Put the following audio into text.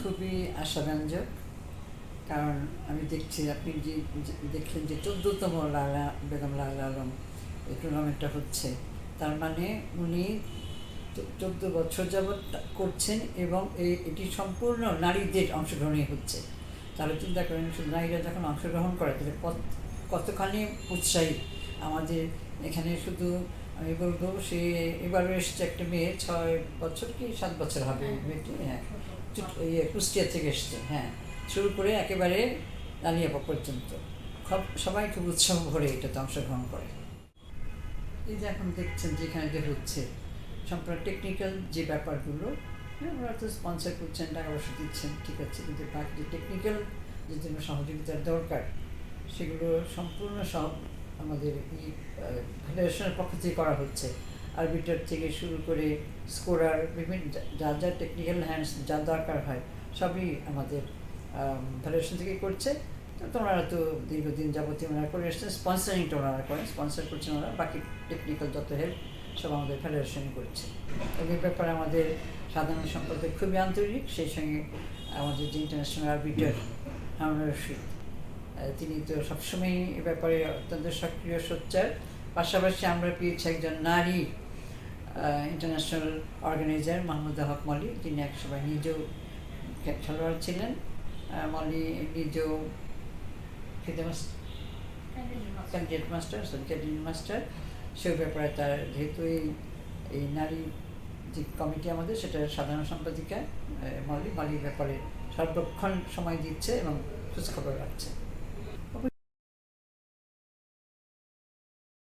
খুবই আশাব্যঞ্জক, কারণ আমি দেখছি আপনি যে দেখলেন যে চোদ্দতম লালা, বেগম লালা আলম এই টুর্নামেন্টটা হচ্ছে। তার মানে উনি চোদ্দ বছর যাবৎ করছেন এবং এটি সম্পূর্ণ নারীদের অংশগ্রহণই হচ্ছে। তাহলে চিন্তা করেন নারীরা যখন অংশগ্রহণ করে, তাহলে কত, কতখানি উৎসাহী আমাদের এখানে শুধু আমি বলব সে এবারও এসছে একটা মেয়ে ছয় বছর কি সাত বছর হবে মেয়েটি হ্যাঁ। ইয়ে কুষ্টিয়া থেকে এসছে হ্যাঁ। শুরু করে একেবারে লালিয়াপা পর্যন্ত। সব সবাই খুব উৎসাহ ভরে এটাতে অংশগ্রহণ করে। এই যে এখন দেখছেন যেখানে যে হচ্ছে সম্পূর্ণ টেকনিক্যাল যে ব্যাপারগুলো হ্যাঁ, ওরা তো স্পন্সার করছেন টাকা পয়সা দিচ্ছেন ঠিক আছে কিন্তু বাকি যে টেকনিক্যাল যে জন্য সহযোগিতার দরকার সেগুলো সম্পূর্ণ সব আমাদের এই ফেডারেশনের পক্ষ থেকে করা হচ্ছে। আরবিটার থেকে শুরু করে স্কোরার বিভিন্ন যা- যা টেকনিক্যাল হ্যান্ডস যা দরকার হয়, সবই আমাদের ফেডারেশন থেকে করছে। তো তোমরা তো দীর্ঘদিন যাবতীয় ওনারা করে এসছেন স্পন্সারিংটা ওনারা করেন স্পন্সার করছেন ওনারা, বাকি টেকনিক্যাল যত হেল্প সব আমাদের ফেডারেশনই করছে। এই ব্যাপারে আমাদের সাধারণ সম্পাদক খুবই আন্তরিক, সেই সঙ্গে আমাদের যে ইন্টারন্যাশনাল আরবিটার হারুন রশিদ তিনি তো সবসময়ই এ ব্যাপারে অত্যন্ত সক্রিয়, সোচ্চার। পাশাপাশি আমরা পেয়েছি একজন নারী ইন্টারন্যাশনাল অর্গানাইজার মাহমুদা হক মলি তিনি এক সময় নিজেও খেলোয়াড় ছিলেন। মলি নিজেও ক্যান্ডিডেট মাস্টার ক্যান্ডিডেট মাস্টার সে ব্যাপারে তার যেহেতু এই এই নারী যে কমিটি আমাদের, সেটা সাধারণ সম্পাদিকা মলি। মলির ব্যাপারে সর্বক্ষণ সময় দিচ্ছে এবং খোঁজখবর রাখছে।